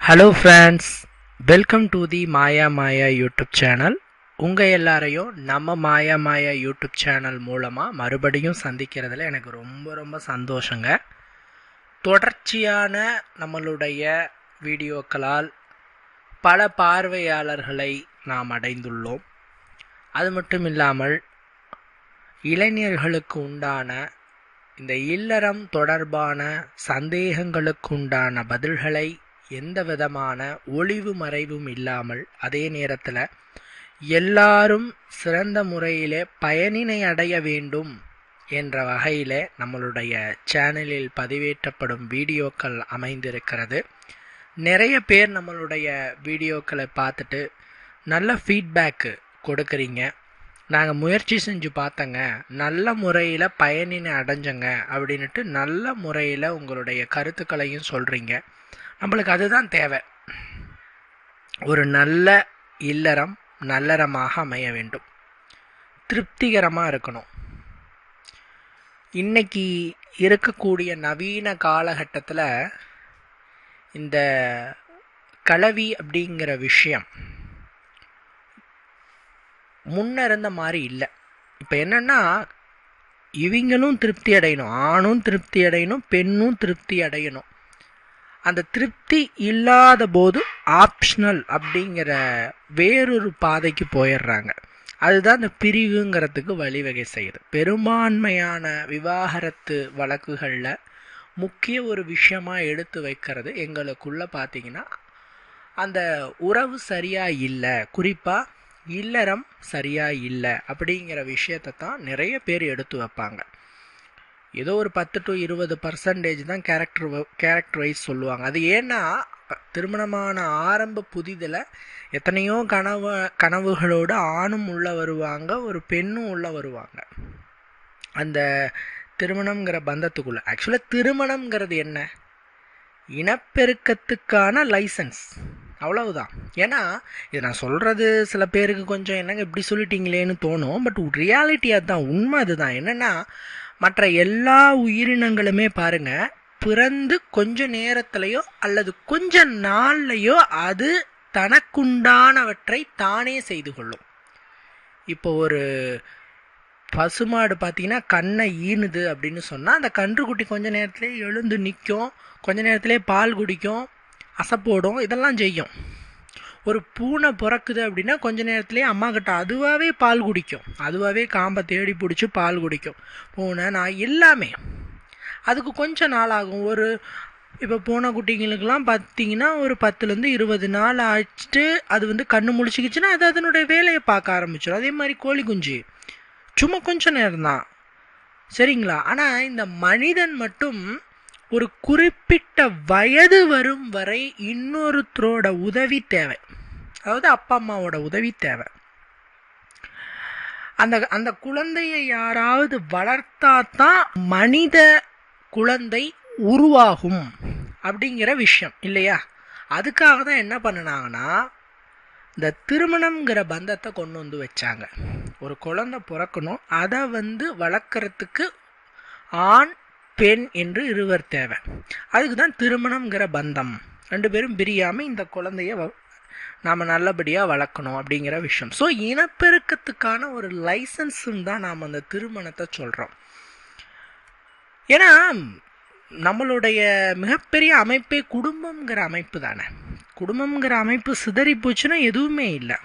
Hello friends welcome to the Maya Maya YouTube channel உங்கள் எல்லாரையும் நம்ம மாயா மாயா யூடியூப் சேனல் மூலமாக மறுபடியும் சந்திக்கிறதுல எனக்கு ரொம்ப ரொம்ப சந்தோஷங்க. தொடர்ச்சியான நம்மளுடைய வீடியோக்களால் பல பார்வையாளர்களை நாம் அடைந்துள்ளோம். அது மட்டும் இல்லாமல் இளைஞர்களுக்கு உண்டான இந்த இல்லறம் தொடர்பான சந்தேகங்களுக்கு உண்டான பதில்களை எந்த விதமான ஒளிவு மறைவும் இல்லாமல் அதே நேரத்தில் எல்லாரும் சிறந்த முறையிலே பயனினை அடைய வேண்டும் என்ற வகையில் நம்மளுடைய சேனலில் பதிவேற்றப்படும் வீடியோக்கள் அமைந்திருக்கிறது. நிறைய பேர் நம்மளுடைய வீடியோக்களை பார்த்துட்டு நல்ல ஃபீட்பேக்கு கொடுக்குறீங்க. நாங்கள் முயற்சி செஞ்சு பார்த்தங்க. நல்ல முறையில் பயனினை அடைஞ்சங்க அப்படின்ட்டு நல்ல முறையில் உங்களுடைய கருத்துக்களையும் சொல்கிறீங்க நம்மளுக்கு அதுதான் தேவை. ஒரு நல்ல இல்லறம் நல்லறமாக அமைய வேண்டும். திருப்திகரமாக இருக்கணும். இன்னைக்கு இருக்கக்கூடிய நவீன காலகட்டத்தில் இந்த கலவி அப்படிங்கிற விஷயம் முன்ன இருந்த மாதிரி இல்லை. இப்போ என்னென்னா இவங்களும் திருப்தி அடையணும் ஆணும் திருப்தி அடையணும் பெண்ணும் திருப்தி அடையணும். அந்த திருப்தி இல்லாத போது ஆப்ஷனல் அப்படிங்கிற வேறொரு பாதைக்கு போயிடுறாங்க. அதுதான் இந்த பிரிவுங்கிறதுக்கு வழிவகை செய்யுது. பெரும்பான்மையான விவாகரத்து வழக்குகளில் முக்கிய ஒரு விஷயமாக எடுத்து வைக்கிறது எங்களுக்குள்ளே பார்த்தீங்கன்னா அந்த உறவு சரியாக இல்லை குறிப்பாக இல்லறம் சரியாக இல்லை அப்படிங்கிற விஷயத்தை தான் நிறைய பேர் எடுத்து வைப்பாங்க. ஏதோ ஒரு பத்து டு இருபது பர்சன்டேஜ் தான் கேரக்டர் கேரக்டர் வைஸ் சொல்லுவாங்க. அது ஏன்னா திருமணமான ஆரம்ப புதிதில் எத்தனையோ கனவு கனவுகளோடு ஆணும் உள்ளே வருவாங்க ஒரு பெண்ணும் உள்ளே வருவாங்க. அந்த திருமணம்ங்கிற பந்தத்துக்குள்ள. ஆக்சுவலாக திருமணம்ங்கிறது என்ன? இனப்பெருக்கத்துக்கான லைசன்ஸ் அவ்வளவுதான். ஏன்னா இது நான் சொல்கிறது சில பேருக்கு கொஞ்சம் என்னங்க இப்படி சொல்லிட்டீங்களேன்னு தோணும். பட் ரியாலிட்டி அதுதான் உண்மை அதுதான். என்னென்னா மற்ற எல்லா உயிரினங்களுமே பாருங்க பிறந்து கொஞ்ச நேரத்திலையோ அல்லது கொஞ்ச நாள்லையோ அது தனக்குண்டானவற்றை தானே செய்து கொள்ளும். இப்போ ஒரு பசுமாடு பார்த்தீங்கன்னா கண்ணை ஈனுது அப்படின்னு சொன்னால் அந்த கன்றுக்குட்டி கொஞ்ச நேரத்திலே எழுந்து நிற்கும் கொஞ்ச நேரத்திலே பால் குடிக்கும் அசப்போடும் இதெல்லாம் செய்யும். ஒரு பூனை பிறக்குது அப்படின்னா கொஞ்ச நேரத்துலேயே அம்மா கிட்ட அதுவாகவே பால் குடிக்கும். அதுவாகவே காம்பை தேடி பிடிச்சி பால் குடிக்கும். பூனை நான் எல்லாமே. அதுக்கு கொஞ்சம் நாள் ஆகும். ஒரு இப்போ பூனை குட்டிங்களுக்கெல்லாம் பார்த்தீங்கன்னா ஒரு பத்துலேருந்து இருபது நாள் ஆச்சுட்டு அது வந்து கண்ணு முழிச்சிக்கிச்சுன்னா அது அதனுடைய வேலையை பார்க்க ஆரம்பிச்சிடும் அதே மாதிரி கோழி குஞ்சு. சும்மா கொஞ்சம் நேரம் தான் சரிங்களா? ஆனால் இந்த மனிதன் மட்டும் ஒரு குறிப்பிட்ட வயது வரும் வரை இன்னொருத்தரோட உதவி தேவை. அதாவது அப்பா அம்மாவோட உதவி தேவை. அந்த அந்த குழந்தையை யாராவது வளர்த்தா தான் மனித குழந்தை உருவாகும் அப்படிங்கிற விஷயம் இல்லையா? அதுக்காக தான் என்ன பண்ணினாங்கன்னா இந்த திருமணம்ங்கிற பந்தத்தை கொண்டு வந்து வச்சாங்க. ஒரு குழந்தை பிறக்கணும். அதை வந்து வளர்க்குறதுக்கு ஆண் பெண் என்று இருவர் தேவை. அதுக்கு தான் திருமணம்ங்கிற பந்தம். ரெண்டு பேரும் பிரியாமல் இந்த குழந்தைய நாம் நல்லபடியாக வளர்க்கணும் அப்படிங்கிற விஷயம். ஸோ இனப்பெருக்கத்துக்கான ஒரு லைசன்ஸும் தான் நாம் அந்த திருமணத்தை சொல்கிறோம் ஏன்னா நம்மளுடைய மிகப்பெரிய அமைப்பே குடும்பம்ங்கிற அமைப்பு தானே. குடும்பம்ங்கிற அமைப்பு சிதறி போச்சுன்னா எதுவுமே இல்லை.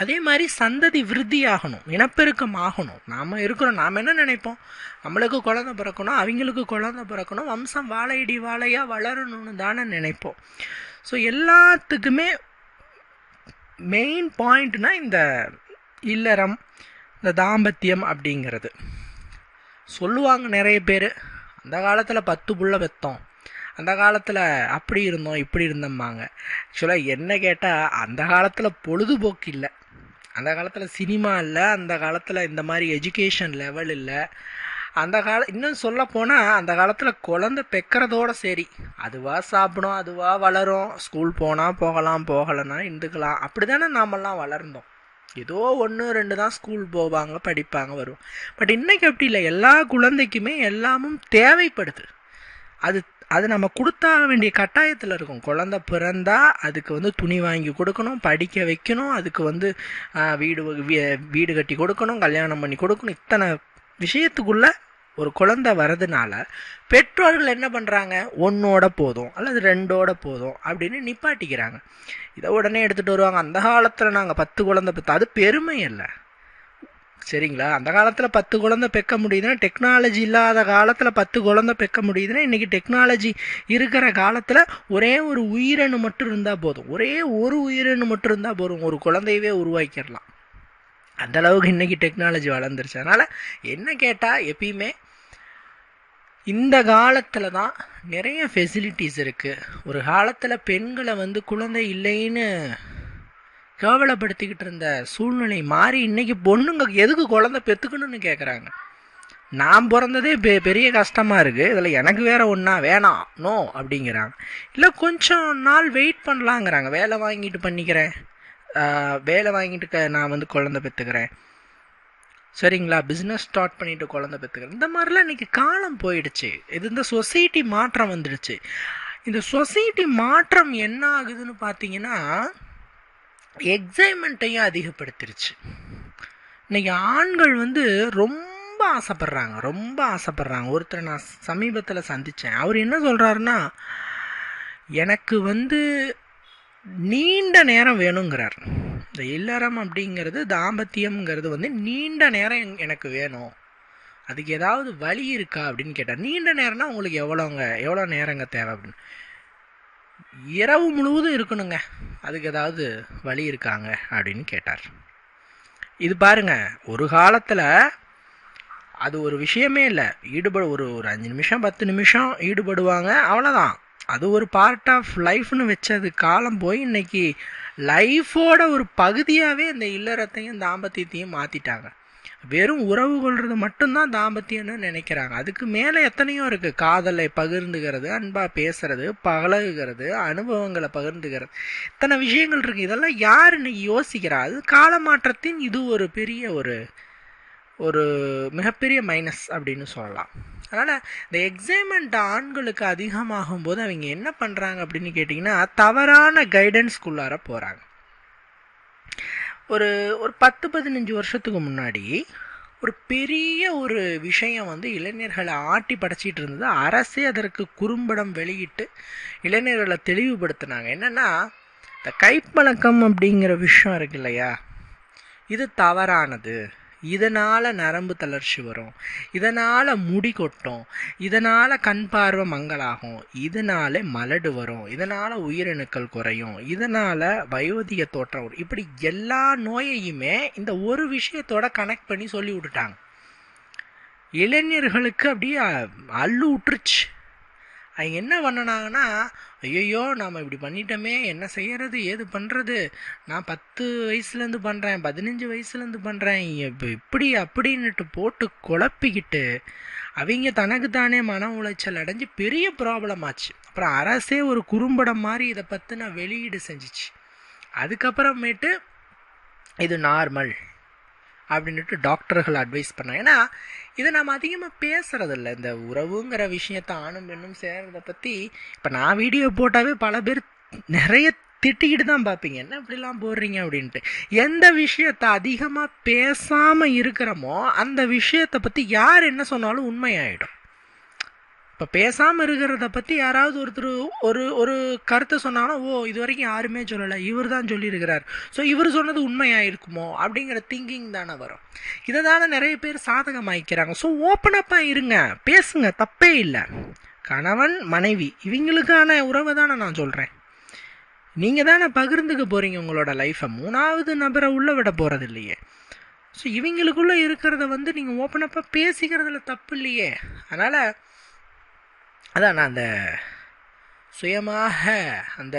அதே மாதிரி சந்ததி விருத்தி ஆகணும் இனப்பெருக்கம் ஆகணும். நாம் இருக்கிறோம் நாம் என்ன நினைப்போம்? நம்மளுக்கு குழந்த பிறக்கணும் அவங்களுக்கு குழந்த பிறக்கணும் வம்சம் வாழையடி வாழையாக வளரணும்னு தானே நினைப்போம். ஸோ எல்லாத்துக்குமே மெயின் பாயிண்ட்னா இந்த இல்லறம் இந்த தாம்பத்தியம் அப்படிங்கிறது. சொல்லுவாங்க நிறைய பேர் அந்த காலத்தில் பத்து புள்ள பெத்தோம். அந்த காலத்தில் அப்படி இருந்தோம் இப்படி இருந்தம்மாங்க ஆக்சுவலாக என்ன கேட்டால் அந்த காலத்தில் பொழுதுபோக்கு இல்லை. அந்த காலத்தில் சினிமா இல்லை அந்த காலத்தில் இந்த மாதிரி எஜுகேஷன் லெவல் இல்லை. அந்த கால இன்னும் சொல்ல போனால் அந்த காலத்தில் குழந்த பெக்கிறதோட சரி. அதுவாக சாப்பிடும் அதுவாக வளரும். ஸ்கூல் போனால் போகலாம் போகலைன்னா இருந்துக்கலாம். அப்படி தானே நாமெல்லாம் வளர்ந்தோம். ஏதோ ஒன்று ரெண்டு தான் ஸ்கூல் போவாங்க படிப்பாங்க வருவோம் பட் இன்றைக்கி அப்படி இல்லை. எல்லா குழந்தைக்குமே எல்லாமும் தேவைப்படுது. அது அது நம்ம கொடுத்தாக வேண்டிய கட்டாயத்தில் இருக்கும். குழந்தை பிறந்தா அதுக்கு வந்து துணி வாங்கி கொடுக்கணும் படிக்க வைக்கணும் அதுக்கு வந்து வீடு வீ- வீடு கட்டி கொடுக்கணும் கல்யாணம் பண்ணி கொடுக்கணும். இத்தனை விஷயத்துக்குள்ள ஒரு குழந்தை வரதுனால பெற்றோர்கள் என்ன பண்ணுறாங்க ஒன்றோட போதும் அல்லது ரெண்டோட போதும் அப்படின்னு நிப்பாட்டிக்கிறாங்க. இதை உடனே எடுத்துகிட்டு வருவாங்க. அந்த காலத்தில் நாங்கள் பத்து குழந்தை பத்து அது பெருமை இல்லை சரிங்களா? அந்த காலத்தில் பத்து குழந்தை பெக்க முடியுதுன்னா டெக்னாலஜி இல்லாத காலத்தில் பத்து குழந்தை பெக்க முடியுதுன்னா இன்றைக்கி டெக்னாலஜி இருக்கிற காலத்தில் ஒரே ஒரு உயிரணு மட்டும் இருந்தால் போதும். ஒரே ஒரு உயிரணு மட்டும் இருந்தால் போதும். ஒரு குழந்தையவே உருவாக்கிடலாம். அந்தளவுக்கு இன்றைக்கி டெக்னாலஜி வளர்ந்துருச்சு. அதனால் என்ன கேட்டால் எப்பயுமே இந்த காலத்தில் தான் நிறைய ஃபெசிலிட்டிஸ் இருக்குது ஒரு காலத்தில் பெண்களை வந்து குழந்தை இல்லைன்னு கேவலப்படுத்திக்கிட்டு இருந்த சூழ்நிலை மாறி இன்னைக்கு பொண்ணுங்க எதுக்கு குழந்தை பெற்றுக்கணும்னு கேட்குறாங்க நான் பிறந்ததே பெ பெரிய கஷ்டமாக இருக்குது இதில் எனக்கு வேற ஒன்றா வேணாம் நோ அப்படிங்கிறாங்க. இல்லை கொஞ்சம் நாள் வெயிட் பண்ணலாங்கிறாங்க. வேலை வாங்கிட்டு பண்ணிக்கிறேன். வேலை வாங்கிட்டு க- நான் வந்து குழந்தை பெற்றுக்கிறேன் சரிங்களா? பிஸ்னஸ் ஸ்டார்ட் பண்ணிட்டு குழந்தை பெற்றுக்கிறேன் இந்த மாதிரிலாம் இன்னைக்கு காலம் போயிடுச்சு. இது இந்த சொசைட்டி மாற்றம் வந்துடுச்சு. இந்த சொசைட்டி மாற்றம் என்ன ஆகுதுன்னு பார்த்தீங்கன்னா எக்ஸைட்மெண்ட்டையும் அதிகப்படுத்திருச்சு. இன்றைக்கி ஆண்கள் வந்து ரொம்ப ஆசைப்படுறாங்க ரொம்ப ஆசைப்படுறாங்க. ஒருத்தரை நான் சமீபத்தில் சந்தித்தேன் அவர் என்ன சொல்கிறாருன்னா எனக்கு வந்து நீண்ட நேரம் வேணுங்கிறார். இந்த இல்லறம் அப்படிங்கிறது தாம்பத்தியம்ங்கிறது வந்து நீண்ட நேரம் எனக்கு வேணும். அதுக்கு ஏதாவது வழி இருக்கா? அப்படின்னு கேட்டார். நீண்ட நேரம்னா உங்களுக்கு எவ்வளோங்க எவ்வளோ நேரங்க தேவை? அப்படின்னு. இரவு முழுவதும் இருக்கணுங்க. அதுக்கு ஏதாவது வழி இருக்காங்க அப்படின்னு கேட்டார். இது பாருங்க ஒரு காலத்தில் அது ஒரு விஷயமே இல்லை. ஈடுபடு ஒரு ஒரு அஞ்சு நிமிஷம் பத்து நிமிஷம் ஈடுபடுவாங்க அவ்வளோதான் அது ஒரு பார்ட் ஆஃப் லைஃப்னு வச்சது காலம் போய் இன்னைக்கு லைஃபோட ஒரு பகுதியாகவே இந்த இல்லறத்தையும் தாம்பத்தியத்தையும் மாற்றிட்டாங்க வெறும் உறவு கொள்வது மட்டும்தான் தாம்பத்தியம்னு நினைக்கிறாங்க. அதுக்கு மேலே எத்தனையோ இருக்குது காதலை பகிர்ந்துக்கிறது அன்பாக பேசுறது பழகுகிறது அனுபவங்களை பகிர்ந்துக்கிறது இத்தனை விஷயங்கள் இருக்குது இதெல்லாம் யார் இன்னைக்கு யோசிக்கிறா? அது காலமாற்றத்தின் இது ஒரு பெரிய ஒரு ஒரு மிகப்பெரிய மைனஸ் அப்படின்னு சொல்லலாம். அதனால் இந்த எக்ஸைமெண்ட் ஆண்களுக்கு அதிகமாகும் போது அவங்க என்ன பண்ணுறாங்க அப்படின்னு கேட்டிங்கன்னா தவறான கைடன்ஸ்குள்ளார போகிறாங்க ஒரு ஒரு பத்து பதினஞ்சு வருஷத்துக்கு முன்னாடி ஒரு பெரிய ஒரு விஷயம் வந்து இளைஞர்களை ஆட்டி படைச்சிட்டு இருந்தது. அரசே அதற்கு குறும்படம் வெளியிட்டு இளைஞர்களை தெளிவுபடுத்தினாங்க. என்னென்னா இந்த கைப்பழக்கம் அப்படிங்கிற விஷயம் இருக்கு இல்லையா? இது தவறானது. இதனால் நரம்பு தளர்ச்சி வரும். இதனால் முடி கொட்டும். இதனால் கண் பார்வை மங்களாகும் இதனால மலடு வரும். இதனால் உயிரணுக்கள் குறையும். இதனால் வயோதிக தோற்றம் வரும். இப்படி எல்லா நோயையுமே இந்த ஒரு விஷயத்தோட கனெக்ட் பண்ணி சொல்லி விட்டுட்டாங்க இளைஞர்களுக்கு அப்படியே அள்ளு விட்டுருச்சு அவங்க என்ன பண்ணினாங்கன்னா ஐயோ நாம் இப்படி பண்ணிட்டோமே என்ன செய்கிறது ஏது பண்ணுறது நான் பத்து வயசுலேருந்து பண்ணுறேன் பதினஞ்சு வயசுலேருந்து பண்ணுறேன் இப்போ இப்படி அப்படின்னுட்டு போட்டு குழப்பிக்கிட்டு அவங்க தனக்கு தானே மன உளைச்சல் அடைஞ்சு பெரிய ப்ராப்ளம் ஆச்சு. அப்புறம் அரசே ஒரு குறும்படம் மாதிரி இதை பற்றின வெளியீடு செஞ்சிச்சு. அதுக்கப்புறமேட்டு இது நார்மல் அப்படின்ட்டு டாக்டர்கள் அட்வைஸ் பண்ணாங்க. ஏன்னா இதை நம்ம அதிகமாக பேசுகிறதில்ல இந்த உறவுங்கிற விஷயத்த ஆணும் பெண்ணும் சேர்றதை பற்றி இப்போ நான் வீடியோ போட்டாவே பல பேர் நிறைய திட்டிக்கிட்டு தான் பார்ப்பீங்க. என்ன இப்படிலாம் போடுறீங்க? அப்படின்ட்டு. எந்த விஷயத்த அதிகமாக பேசாமல் இருக்கிறோமோ அந்த விஷயத்தை பற்றி யார் என்ன சொன்னாலும் உண்மையாயிடும். இப்போ பேசாமல் இருக்கிறத பற்றி யாராவது ஒருத்தர் ஒரு ஒரு கருத்தை சொன்னாலும் ஓ இது வரைக்கும் யாருமே சொல்லலை. இவர் தான் சொல்லியிருக்கிறார். ஸோ இவர் சொன்னது உண்மையாயிருக்குமோ? அப்படிங்கிற திங்கிங் தானே வரும். இதை தானே நிறைய பேர் சாதகமாகிக்கிறாங்க ஸோ ஓப்பனப்பாக இருங்க. பேசுங்க. தப்பே இல்லை. கணவன் மனைவி இவங்களுக்கான உறவை தானே நான் சொல்கிறேன் நீங்கள் தானே பகிர்ந்துக்க போகிறீங்க உங்களோட லைஃப்பை மூணாவது நபரை உள்ள விட போகிறது இல்லையே ஸோ இவங்களுக்குள்ளே இருக்கிறத வந்து நீங்கள் ஓப்பனப்பாக பேசிக்கிறதுல தப்பு இல்லையே. அதனால் அதான் நான் அந்த சுயமாக அந்த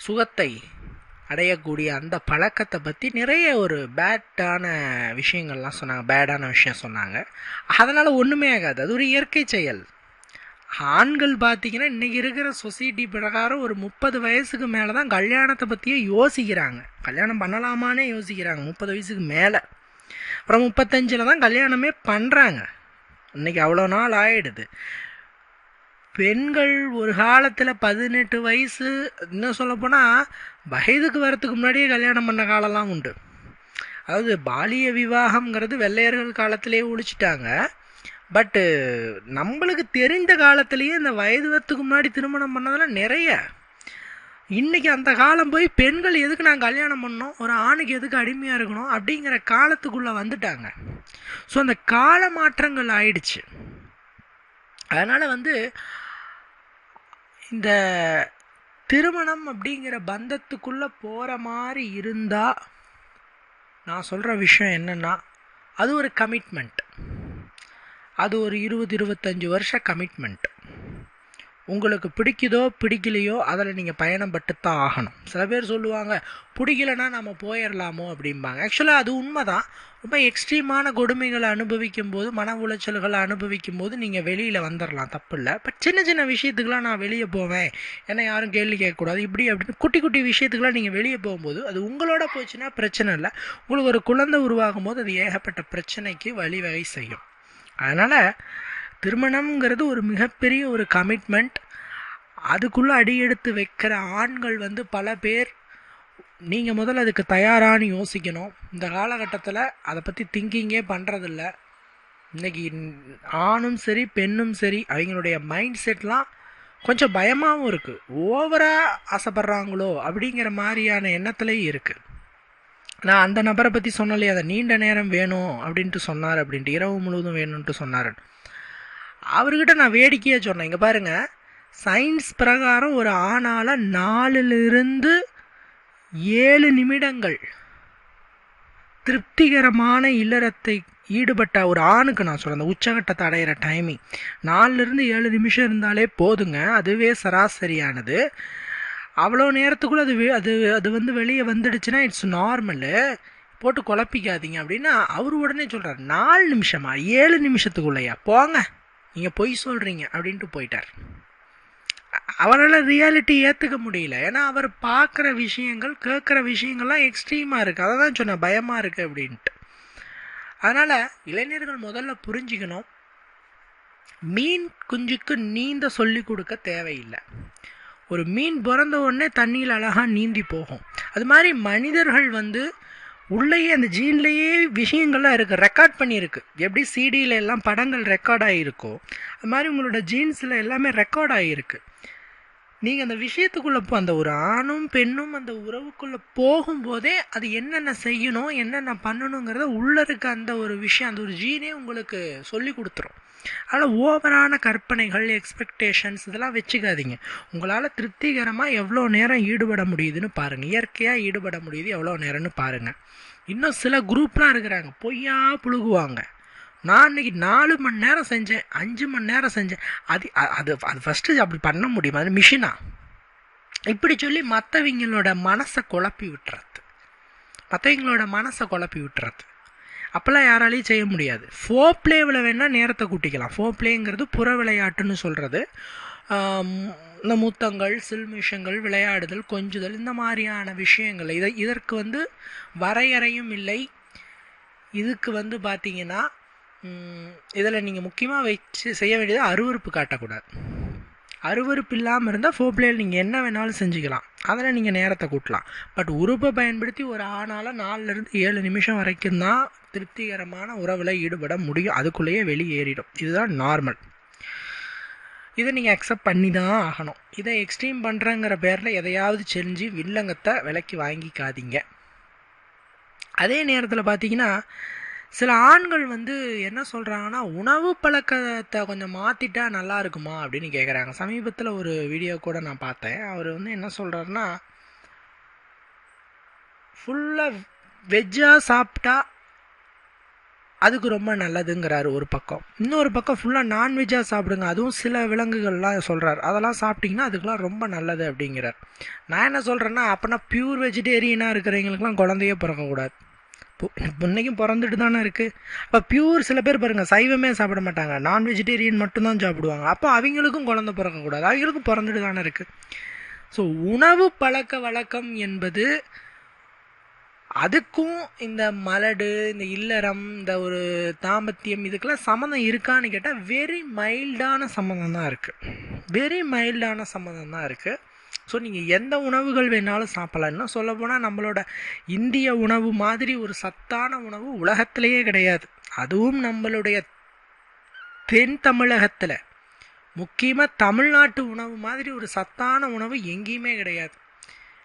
சுகத்தை அடையக்கூடிய அந்த பழக்கத்தை பற்றி நிறைய ஒரு பேட்டான விஷயங்கள்லாம் சொன்னாங்க பேடான விஷயம் சொன்னாங்க. அதனால் ஒன்றுமே ஆகாது. அது ஒரு இயற்கை செயல். ஆண்கள் பார்த்தீங்கன்னா இன்றைக்கி இருக்கிற சொசைட்டி பிரகாரம் ஒரு முப்பது வயசுக்கு மேலே தான் கல்யாணத்தை பற்றியே யோசிக்கிறாங்க. கல்யாணம் பண்ணலாமானே யோசிக்கிறாங்க முப்பது வயசுக்கு மேலே. அப்புறம் முப்பத்தஞ்சில் தான் கல்யாணமே பண்ணுறாங்க இன்றைக்கி அவ்வளோ நாள் ஆயிடுது. பெண்கள் ஒரு காலத்தில் பதினெட்டு வயசு இன்னும் சொல்லப்போனால் வயதுக்கு வரத்துக்கு முன்னாடியே கல்யாணம் பண்ண காலம்லாம் உண்டு. அதாவது பாலிய விவாகம்ங்கிறது வெள்ளையர்கள் காலத்திலேயே ஒழிச்சிட்டாங்க. பட்டு நம்மளுக்கு தெரிந்த காலத்திலேயே இந்த வயது வரத்துக்கு முன்னாடி திருமணம் பண்ணதெல்லாம் நிறைய. இன்றைக்கி அந்த காலம் போய் பெண்கள் எதுக்கு நான் கல்யாணம் பண்ணோம் ஒரு ஆணுக்கு எதுக்கு அடிமையாக இருக்கணும்? அப்படிங்கிற காலத்துக்குள்ளே வந்துட்டாங்க. ஸோ அந்த கால மாற்றங்கள் ஆயிடுச்சு. அதனால் வந்து இந்த திருமணம் அப்படிங்கிற பந்தத்துக்குள்ளே போகிற மாதிரி இருந்தால் நான் சொல்கிற விஷயம் என்னென்னா அது ஒரு கமிட்மெண்ட் அது ஒரு இருபது இருபத்தஞ்சி வருஷ கமிட்மெண்ட் உங்களுக்கு பிடிக்குதோ பிடிக்கலையோ அதில் நீங்கள் பயணம் பட்டுத்தான் ஆகணும். சில பேர் சொல்லுவாங்க பிடிக்கலன்னா நம்ம போயிடலாமோ அப்படிம்பாங்க. ஆக்சுவலாக அது உண்மை தான் ரொம்ப எக்ஸ்ட்ரீமான கொடுமைகளை அனுபவிக்கும் போது மன உளைச்சல்களை அனுபவிக்கும் போது நீங்கள் வெளியில் வந்துடலாம் தப்பு இல்லை. பட் சின்ன சின்ன விஷயத்துக்கெலாம் நான் வெளியே போவேன். ஏன்னா யாரும் கேள்வி கேட்கக்கூடாது. இப்படி அப்படின்னு குட்டி குட்டி விஷயத்துக்கெலாம் நீங்கள் வெளியே போகும்போது அது உங்களோட போச்சுன்னா பிரச்சனை இல்லை. உங்களுக்கு ஒரு குழந்தை உருவாகும் போது அது ஏகப்பட்ட பிரச்சனைக்கு வழிவகை செய்யும். அதனால் திருமணம்ங்கிறது ஒரு மிகப்பெரிய ஒரு கமிட்மெண்ட் அதுக்குள்ளே அடியெடுத்து வைக்கிற ஆண்கள் வந்து பல பேர் நீங்கள் முதல்ல அதுக்கு தயாரானு யோசிக்கணும். இந்த காலகட்டத்தில் அதை பற்றி திங்கிங்கே பண்ணுறதில்ல இன்றைக்கி ஆணும் சரி பெண்ணும் சரி அவங்களுடைய மைண்ட் செட்லாம் கொஞ்சம் பயமாகவும் இருக்குது ஓவராக ஆசைப்பட்றாங்களோ அப்படிங்கிற மாதிரியான எண்ணத்துலேயும் இருக்குது நான் அந்த நபரை பற்றி சொன்னாலே அதை நீண்ட நேரம் வேணும் அப்படின்ட்டு சொன்னார் அப்படின்ட்டு இரவு முழுவதும் வேணும்ன்ட்டு சொன்னார். அவர்கிட்ட நான் வேடிக்கையாக சொன்னேன். இங்கே பாருங்கள் சயின்ஸ் பிரகாரம் ஒரு ஆணால் நாலுலிருந்து ஏழு நிமிடங்கள் திருப்திகரமான இல்லறத்தை ஈடுபட்ட ஒரு ஆணுக்கு நான் சொல்கிறேன் அந்த உச்சகட்டத்தை அடையிற டைமிங் நாலுலேருந்து ஏழு நிமிஷம் இருந்தாலே போதுங்க. அதுவே சராசரியானது. அவ்வளோ நேரத்துக்குள்ளே அது அது அது வந்து வெளியே வந்துடுச்சுன்னா இட்ஸ் நார்மலு போட்டு குழப்பிக்காதீங்க அப்படின்னா அவர் உடனே சொல்கிறார் நாலு நிமிஷமா? ஏழு நிமிஷத்துக்குள்ளையா? போங்க. நீங்கள் பொய் சொல்கிறீங்க அப்படின்ட்டு போயிட்டார். அவரால் ரியாலிட்டி ஏற்றுக்க முடியல. ஏன்னா அவர் பார்க்குற விஷயங்கள் கேட்குற விஷயங்கள்லாம் எக்ஸ்ட்ரீமாக இருக்குது அதை தான் சொன்னேன் பயமாக இருக்குது அப்படின்ட்டு. அதனால் இளைஞர்கள் முதல்ல புரிஞ்சுக்கணும். மீன் குஞ்சுக்கு நீந்த சொல்லி கொடுக்க தேவையில்லை. ஒரு மீன் பிறந்த உடனே தண்ணியில் அழகாக நீந்தி போகும். அது மாதிரி மனிதர்கள் வந்து உள்ளேயே அந்த ஜீன்லேயே விஷயங்கள்லாம் இருக்குது ரெக்கார்ட் பண்ணியிருக்கு. எப்படி சிடியில் எல்லாம் படங்கள் ரெக்கார்ட் ஆகிருக்கோ அது மாதிரி உங்களோட ஜீன்ஸில் எல்லாமே ரெக்கார்ட் ஆகிருக்கு நீங்கள் அந்த விஷயத்துக்குள்ளே போ அந்த ஒரு ஆணும் பெண்ணும் அந்த உறவுக்குள்ளே போகும்போதே அது என்னென்ன செய்யணும் என்னென்ன பண்ணணுங்கிறத உள்ளே இருக்க அந்த ஒரு விஷயம் அந்த ஒரு ஜீனே உங்களுக்கு சொல்லி கொடுத்துரும். அதனால் ஓவரான கற்பனைகள் எக்ஸ்பெக்டேஷன்ஸ் இதெல்லாம் வச்சுக்காதீங்க. உங்களால் திருப்திகரமாக எவ்வளோ நேரம் ஈடுபட முடியுதுன்னு பாருங்கள் இயற்கையாக ஈடுபட முடியுது எவ்வளோ நேரம்னு பாருங்கள் இன்னும் சில குரூப்லாம் இருக்கிறாங்க. பொய்யா புழுகுவாங்க. நான் இன்னைக்கு நாலு மணி நேரம் செஞ்சேன் அஞ்சு மணி நேரம் செஞ்சேன். அது அது அது ஃபஸ்ட்டு அப்படி பண்ண முடியுமா? அது மிஷினா? இப்படி சொல்லி மற்றவங்களோட மனசை குழப்பி விட்டுறது. மற்றவங்களோட மனசை குழப்பி விட்டுறது. அப்போல்லாம் யாராலையும் செய்ய முடியாது. ஃபோ பிளேவில் வேணால் நேரத்தை கூட்டிக்கலாம். ஃபோ பிளேங்கிறது புற விளையாட்டுன்னு சொல்கிறது இந்த முத்தங்கள் சில்மிஷங்கள் விளையாடுதல் கொஞ்சுதல் இந்த மாதிரியான விஷயங்கள். இதை இதற்கு வந்து வரையறையும் இல்லை. இதுக்கு வந்து பார்த்தீங்கன்னா இதில் நீங்கள் முக்கியமாக வச்சு செய்ய வேண்டியது அருவறுப்பு காட்டக்கூடாது. அருவறுப்பு இல்லாமல் இருந்தால் ஃபோர் பிளேயர் நீங்கள் என்ன வேணாலும் செஞ்சுக்கலாம். அதில் நீங்கள் நேரத்தை கூட்டலாம். பட் உறுப்பை பயன்படுத்தி ஒரு ஆணால் நாலுலேருந்து ஏழு நிமிஷம் வரைக்கும் தான் திருப்திகரமான உறவில் ஈடுபட முடியும். அதுக்குள்ளேயே வெளியேறிடும் இதுதான் நார்மல் இதை நீங்கள் அக்செப்ட் பண்ணி தான் ஆகணும். இதை எக்ஸ்ட்ரீம் பண்ணுறங்கிற பேரில் எதையாவது செஞ்சு வில்லங்கத்தை விலைக்கு வாங்கிக்காதீங்க. அதே நேரத்தில் பார்த்தீங்கன்னா சில ஆண்கள் வந்து என்ன சொல்கிறாங்கன்னா உணவு பழக்கத்தை கொஞ்சம் மாற்றிட்டா நல்லா இருக்குமா? அப்படின்னு கேட்குறாங்க சமீபத்தில் ஒரு வீடியோ கூட நான் பார்த்தேன். அவர் வந்து என்ன சொல்கிறாருன்னா ஃபுல்லாக வெஜ்ஜாக சாப்பிட்டா அதுக்கு ரொம்ப நல்லதுங்கிறாரு ஒரு பக்கம். இன்னொரு பக்கம் ஃபுல்லாக நான்வெஜ்ஜாக சாப்பிடுங்க. அதுவும் சில விலங்குகள்லாம் சொல்கிறார் அதெல்லாம் சாப்பிட்டிங்கன்னா அதுக்கெலாம் ரொம்ப நல்லது அப்படிங்கிறார். நான் என்ன சொல்கிறேன்னா அப்போனா பியூர் வெஜிடேரியனாக இருக்கிறவங்களுக்குலாம் குழந்தையே பிறக்கக்கூடாது. இன்னைக்கும் பிறந்துட்டு தானே இருக்குது அப்போ பியூர் சில பேர் பாருங்கள் சைவமே சாப்பிட மாட்டாங்க. நான் வெஜிடேரியன் மட்டும்தான் சாப்பிடுவாங்க. அப்போ அவங்களுக்கும் குழந்தை பிறக்கக்கூடாது. அவங்களுக்கும் பிறந்துட்டு தானே இருக்குது ஸோ உணவு பழக்க வழக்கம் என்பது அதுக்கும் இந்த மலடு இந்த இல்லறம் இந்த ஒரு தாம்பத்தியம் இதுக்கெல்லாம் சம்மந்தம் இருக்கான்னு கேட்டால் வெரி மைல்டான சம்மந்தம் தான் இருக்குது வெரி மைல்டான சம்மந்தம் தான் இருக்குது ஸோ நீங்கள் எந்த உணவுகள் வேணாலும் சாப்பிடலாம். இன்னும் சொல்லப்போனால் நம்மளோட இந்திய உணவு மாதிரி ஒரு சத்தான உணவு உலகத்திலேயே கிடையாது. அதுவும் நம்மளுடைய தென் தமிழகத்தில். முக்கியமாக தமிழ்நாட்டு உணவு மாதிரி ஒரு சத்தான உணவு எங்கேயுமே கிடையாது.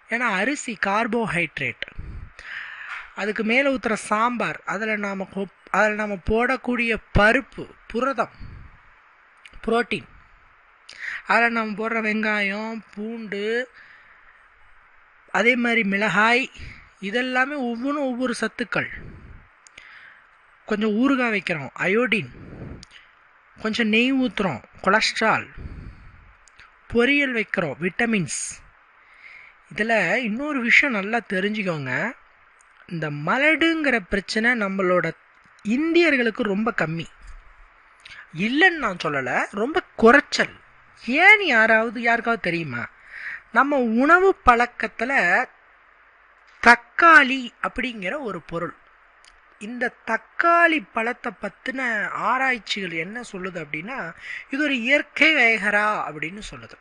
ஏன்னா அரிசி கார்போஹைட்ரேட் அதுக்கு மேலே ஊற்றுற சாம்பார் அதில் நாம் அதில் நாம் போடக்கூடிய பருப்பு புரதம் புரோட்டீன். அதில் நம்ம போடுற வெங்காயம் பூண்டு அதே மாதிரி மிளகாய் இதெல்லாமே ஒவ்வொன்றும் ஒவ்வொரு சத்துக்கள். கொஞ்சம் ஊறுகாய் வைக்கிறோம் அயோடின். கொஞ்சம் நெய் ஊற்றுறோம் கொலஸ்ட்ரால். பொரியல் வைக்கிறோம் விட்டமின்ஸ். இதில் இன்னொரு விஷயம் நல்லா தெரிஞ்சுக்கோங்க. இந்த மலடுங்கிற பிரச்சனை நம்மளோட இந்தியர்களுக்கு ரொம்ப கம்மி. இல்லைன்னு நான் சொல்லலை ரொம்ப குறைச்சல். ஏன் யாராவது யாருக்காவது தெரியுமா? நம்ம உணவு பழக்கத்தில் தக்காளி அப்படிங்கிற ஒரு பொருள். இந்த தக்காளி பழத்தை பற்றின ஆராய்ச்சிகள் என்ன சொல்லுது அப்படின்னா இது ஒரு இயற்கை வேகரா அப்படின்னு சொல்லுது.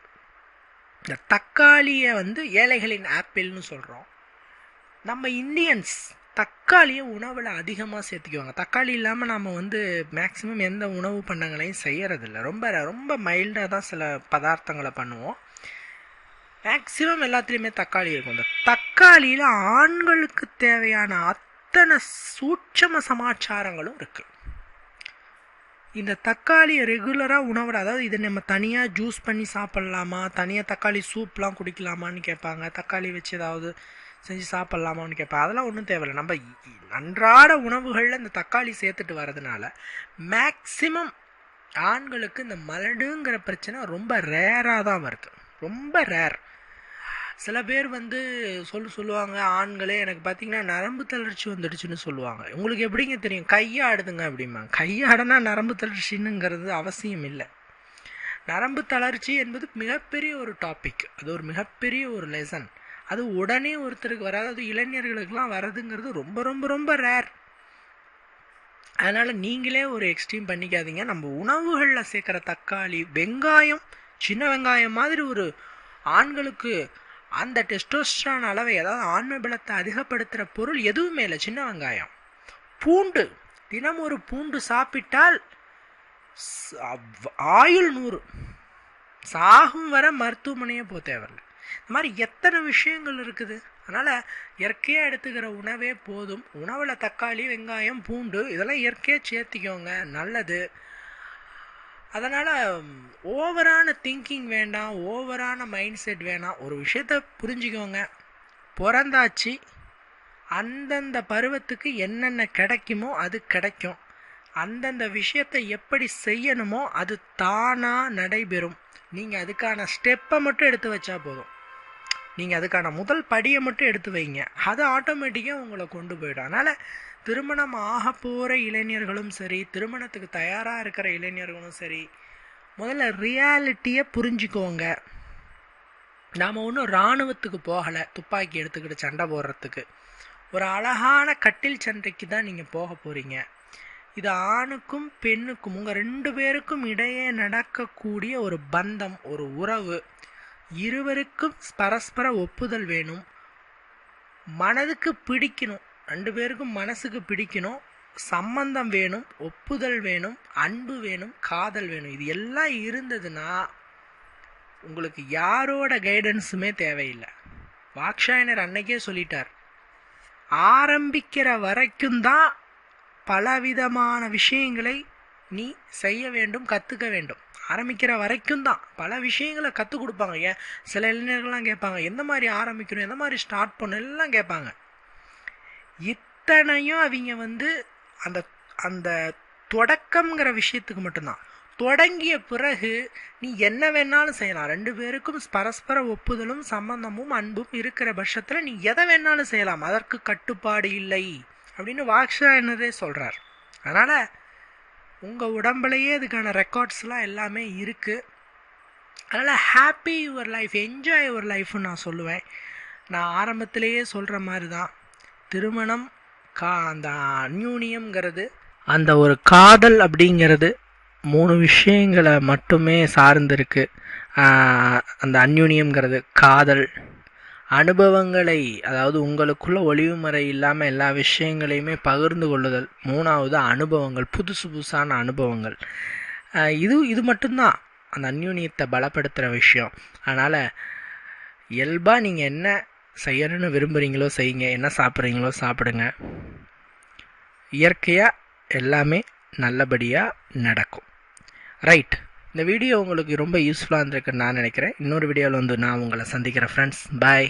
இந்த தக்காளியை வந்து ஏழைகளின் ஆப்பிள்னு சொல்கிறோம் நம்ம இந்தியன்ஸ் தக்காளியை உணவில் அதிகமாக சேர்த்துக்குவாங்க. தக்காளி இல்லாமல் நம்ம வந்து மேக்ஸிமம் எந்த உணவு பண்டங்களையும் செய்கிறதில்ல ரொம்ப ரொம்ப மைல்டாக தான் சில பதார்த்தங்களை பண்ணுவோம். மேக்ஸிமம் எல்லாத்துலேயுமே தக்காளி இருக்கும். இந்த தக்காளியில் ஆண்களுக்கு தேவையான அத்தனை சூட்சம சமாச்சாரங்களும் இருக்குது இந்த தக்காளியை ரெகுலராக உணவில் அதாவது இதை நம்ம தனியாக ஜூஸ் பண்ணி சாப்பிட்லாமா? தனியாக தக்காளி சூப்லாம் குடிக்கலாமான்னு கேட்பாங்க. தக்காளி வச்சு ஏதாவது செஞ்சு சாப்பிட்லாமான்னு கேட்பேன் அதெல்லாம் ஒன்றும் தேவையில்லை. நம்ம அன்றாட உணவுகளில் இந்த தக்காளி சேர்த்துட்டு வரதுனால மேக்சிமம் ஆண்களுக்கு இந்த மலடுங்கிற பிரச்சனை ரொம்ப ரேராக தான் வருது. ரொம்ப ரேர் சில பேர் வந்து சொல்லு சொல்லுவாங்க ஆண்களே எனக்கு பார்த்தீங்கன்னா நரம்பு தளர்ச்சி வந்துடுச்சுன்னு சொல்லுவாங்க. உங்களுக்கு எப்படிங்க தெரியும்? கையாடுதுங்க அப்படிம்பாங்க. கையாடனா நரம்பு தளர்ச்சின்னுங்கிறது அவசியம் இல்லை. நரம்பு தளர்ச்சி என்பது மிகப்பெரிய ஒரு டாபிக் அது ஒரு மிகப்பெரிய ஒரு லெசன் அது உடனே ஒருத்தருக்கு வராது அது இளைஞர்களுக்கெல்லாம் வரதுங்கிறது ரொம்ப ரொம்ப ரொம்ப ரேர் அதனால் நீங்களே ஒரு எக்ஸ்ட்ரீம் பண்ணிக்காதீங்க. நம்ம உணவுகளில் சேர்க்குற தக்காளி வெங்காயம் சின்ன வெங்காயம் மாதிரி ஒரு ஆண்களுக்கு அந்த டெஸ்டோஸ்ட்ரான் அளவை அதாவது ஆண்மை பலத்தை அதிகப்படுத்துகிற பொருள் எதுவுமே இல்லை. சின்ன வெங்காயம். பூண்டு. தினம் ஒரு பூண்டு சாப்பிட்டால் ஆயுள் நூறு. சாகும் வர மருத்துவமனையே போக தேவையில்லை. இந்த மாதிரி எத்தனை விஷயங்கள் இருக்குது. அதனால் இயற்கையாக எடுத்துக்கிற உணவே போதும். உணவில் தக்காளி வெங்காயம் பூண்டு இதெல்லாம் இயற்கையாக சேர்த்திக்கோங்க. நல்லது. அதனால் ஓவரான திங்கிங் வேண்டாம். ஓவரான மைண்ட் செட் வேணாம். ஒரு விஷயத்த புரிஞ்சுக்கோங்க. பிறந்தாச்சு. அந்தந்த பருவத்துக்கு என்னென்ன கிடைக்குமோ அது கிடைக்கும். அந்தந்த விஷயத்தை எப்படி செய்யணுமோ அது தானாக நடைபெறும். நீங்கள் அதுக்கான ஸ்டெப்பை மட்டும் எடுத்து வச்சா போதும். நீங்கள் அதுக்கான முதல் படியை மட்டும் எடுத்து வைங்க. அது ஆட்டோமேட்டிக்காக உங்களை கொண்டு போயிடும். அதனால் திருமணம் ஆக போகிற இளைஞர்களும் சரி திருமணத்துக்கு தயாராக இருக்கிற இளைஞர்களும் சரி முதல்ல ரியாலிட்டியை புரிஞ்சுக்கோங்க. நாம் ஒன்றும் இராணுவத்துக்கு போகலை துப்பாக்கி எடுத்துக்கிட்டு சண்டை போடுறதுக்கு. ஒரு அழகான கட்டில் சண்டைக்கு தான் நீங்கள் போக போகிறீங்க இது ஆணுக்கும் பெண்ணுக்கும் உங்கள் ரெண்டு பேருக்கும் இடையே நடக்கக்கூடிய ஒரு பந்தம் ஒரு உறவு. இருவருக்கும் பரஸ்பர ஒப்புதல் வேணும். மனதுக்கு பிடிக்கணும். ரெண்டு பேருக்கும் மனசுக்கு பிடிக்கணும். சம்பந்தம் வேணும் ஒப்புதல் வேணும் அன்பு வேணும் காதல் வேணும். இது எல்லாம் இருந்ததுன்னா உங்களுக்கு யாரோட கைடன்ஸுமே தேவையில்லை. வாக்ஷாயனர் அன்னைக்கே சொல்லிட்டார். ஆரம்பிக்கிற வரைக்கும் தான் பலவிதமான விஷயங்களை நீ செய்ய வேண்டும் கற்றுக்க வேண்டும். ஆரம்பிக்கிற வரைக்கும் தான். பல விஷயங்களை கற்றுக் கொடுப்பாங்க. ஏன்? சில இளைஞர்கள்லாம் கேட்பாங்க எந்த மாதிரி ஆரம்பிக்கணும்? எந்த மாதிரி ஸ்டார்ட் பண்ணணும்? எல்லாம் கேட்பாங்க. இத்தனையும் அவங்க வந்து அந்த அந்த தொடக்கம்ங்கிற விஷயத்துக்கு மட்டும்தான். தொடங்கிய பிறகு நீ என்ன வேணாலும் செய்யலாம். ரெண்டு பேருக்கும் பரஸ்பர ஒப்புதலும் சம்பந்தமும் அன்பும் இருக்கிற பட்சத்தில் நீ எதை வேணாலும் செய்யலாம். அதற்கு கட்டுப்பாடு இல்லை. அப்படின்னு வாக்ஷாயனரே சொல்கிறார் அதனால் உங்கள் உடம்புலையே இதுக்கான ரெக்கார்ட்ஸ்லாம் எல்லாமே இருக்குது அதனால் happy your life enjoy your லைஃப்னு நான் சொல்லுவேன். நான் ஆரம்பத்திலேயே சொல்கிற மாதிரி தான் திருமணம் கா அந்த அந்யூனியம்ங்கிறது அந்த ஒரு காதல் அப்படிங்கிறது மூணு விஷயங்களை மட்டுமே சார்ந்திருக்கு. அந்த அந்யூனியம்ங்கிறது காதல் அனுபவங்களை அதாவது உங்களுக்குள்ள ஒளிவு முறை இல்லாமல் எல்லா விஷயங்களையுமே பகிர்ந்து கொள்ளுதல். மூணாவது அனுபவங்கள் புதுசு புதுசான அனுபவங்கள். இது இது மட்டும்தான். அந்த அந்யூனியத்தை பலப்படுத்துகிற விஷயம். அதனால் இயல்பாக நீங்கள் என்ன செய்யணும்னு விரும்புகிறீங்களோ செய்யுங்க. என்ன சாப்பிட்றீங்களோ சாப்பிடுங்க. இயற்கையாக எல்லாமே நல்லபடியாக நடக்கும். ரைட். இந்த வீடியோ உங்களுக்கு ரொம்ப யூஸ்ஃபுல்லாக இருந்திருக்குன்னு நான் நினைக்கிறேன். இன்னொரு வீடியோவில் வந்து நான் உங்களை சந்திக்கிறேன் ஃப்ரெண்ட்ஸ் பாய்